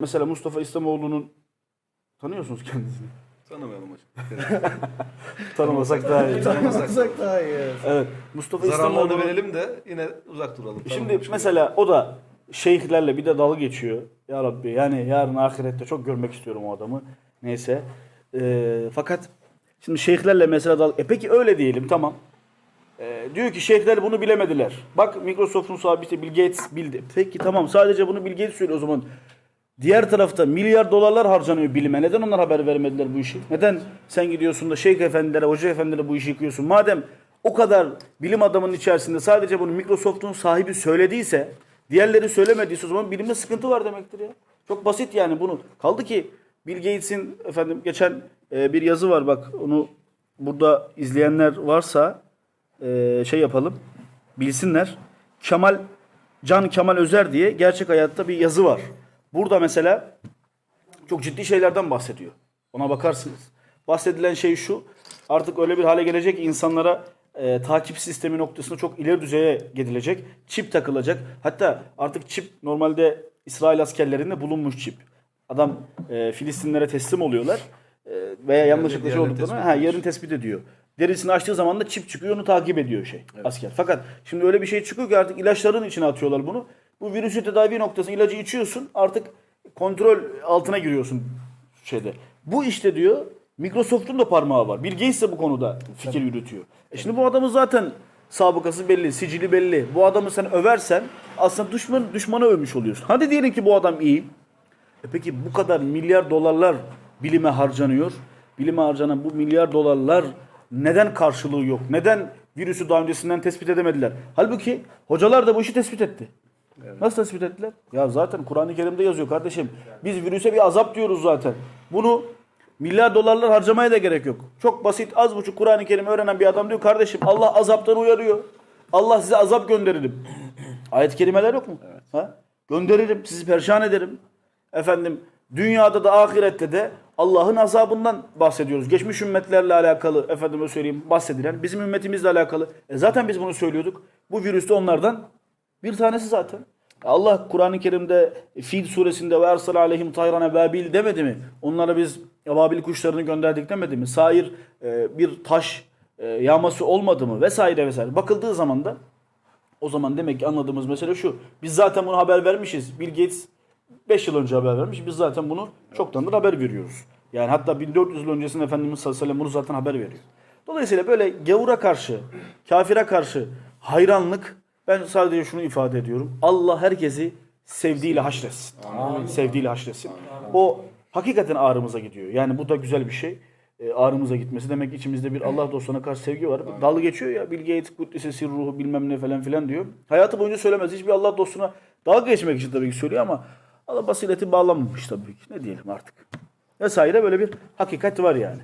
Mesela Mustafa İslamoğlu'nun tanıyorsunuz kendisini. Tanımayalım hocam. Tanımasak daha iyi. Tanımasak daha iyi. evet. evet. Mustafa İslamoğlu'nun verelim de yine uzak duralım. Şimdi Tanımamış mesela o da şeyhlerle bir de dalga geçiyor. Ya Rabbi yani yarın ahirette çok görmek istiyorum o adamı. Neyse. Ee, fakat şimdi şeyhlerle mesela dalga... E peki öyle diyelim tamam. Ee, diyor ki şeyhler bunu bilemediler. Bak Microsoft'un sahibi işte Bill Gates bildi. Peki tamam sadece bunu Bill Gates söylüyor o zaman. Diğer tarafta milyar dolarlar harcanıyor bilime. Neden onlar haber vermediler bu işi? Neden sen gidiyorsun da şeyh efendilere, hoca efendilere bu işi yıkıyorsun? Madem o kadar bilim adamının içerisinde sadece bunu Microsoft'un sahibi söylediyse, diğerleri söylemediyse o zaman bilimde sıkıntı var demektir ya. Çok basit yani bunu. Kaldı ki Bill Gates'in efendim geçen e, bir yazı var bak onu burada izleyenler varsa e, şey yapalım. Bilsinler. Kemal Can Kemal Özer diye gerçek hayatta bir yazı var. Burada mesela çok ciddi şeylerden bahsediyor. Ona bakarsınız. Bahsedilen şey şu. Artık öyle bir hale gelecek insanlara e, takip sistemi noktasında çok ileri düzeye gidilecek. Çip takılacak. Hatta artık çip normalde İsrail askerlerinde bulunmuş çip. Adam e, Filistinlere teslim oluyorlar. E, veya yanlışlıkla şey olduklarını ha, yerini tespit ediyor. Derisini açtığı zaman da çip çıkıyor onu takip ediyor şey asker. Fakat şimdi öyle bir şey çıkıyor ki artık ilaçların içine atıyorlar bunu. Bu virüsü tedavi noktasında ilacı içiyorsun artık kontrol altına giriyorsun şeyde. Bu işte diyor Microsoft'un da parmağı var. Bill Gates de bu konuda fikir yürütüyor. E şimdi bu adamın zaten sabıkası belli, sicili belli. Bu adamı sen översen aslında düşman düşmanı övmüş oluyorsun. Hadi diyelim ki bu adam iyi. E peki bu kadar milyar dolarlar bilime harcanıyor. Bilime harcanan bu milyar dolarlar neden karşılığı yok? Neden virüsü daha öncesinden tespit edemediler? Halbuki hocalar da bu işi tespit etti. Nasıl tespit ettiler? Ya zaten Kur'an-ı Kerim'de yazıyor kardeşim. Biz virüse bir azap diyoruz zaten. Bunu milyar dolarlar harcamaya da gerek yok. Çok basit az buçuk Kur'an-ı Kerim öğrenen bir adam diyor kardeşim Allah azaptan uyarıyor. Allah size azap gönderirim. Ayet-i kerimeler yok mu? Ha? Gönderirim, sizi perişan ederim. Efendim dünyada da ahirette de Allah'ın azabından bahsediyoruz. Geçmiş ümmetlerle alakalı efendime söyleyeyim bahsedilen bizim ümmetimizle alakalı. E zaten biz bunu söylüyorduk. Bu virüs de onlardan bir tanesi zaten. Allah Kur'an-ı Kerim'de Fil suresinde ve ersel aleyhim tayran ebabil demedi mi? Onlara biz ebabil kuşlarını gönderdik demedi mi? Sair e, bir taş e, yağması olmadı mı? Vesaire vesaire. Bakıldığı zaman da o zaman demek ki anladığımız mesele şu. Biz zaten bunu haber vermişiz. Bill Gates 5 yıl önce haber vermiş. Biz zaten bunu çoktandır haber veriyoruz. Yani hatta 1400 yıl öncesinde Efendimiz sallallahu aleyhi ve sellem bunu zaten haber veriyor. Dolayısıyla böyle gavura karşı, kafire karşı hayranlık ben sadece şunu ifade ediyorum. Allah herkesi sevdiğiyle haşretsin. Sevdiğiyle haşretsin. O hakikaten ağrımıza gidiyor. Yani bu da güzel bir şey. E, ağrımıza gitmesi demek ki içimizde bir Allah dostuna karşı sevgi var. Dalga geçiyor ya Bill Gates, Kuddise Sirruhu bilmem ne falan filan diyor. Hayatı boyunca söylemez. Hiçbir Allah dostuna dalga geçmek için tabii ki söylüyor ama Allah basileti bağlanmamış tabii ki. Ne diyelim artık. Vesaire böyle bir hakikat var yani.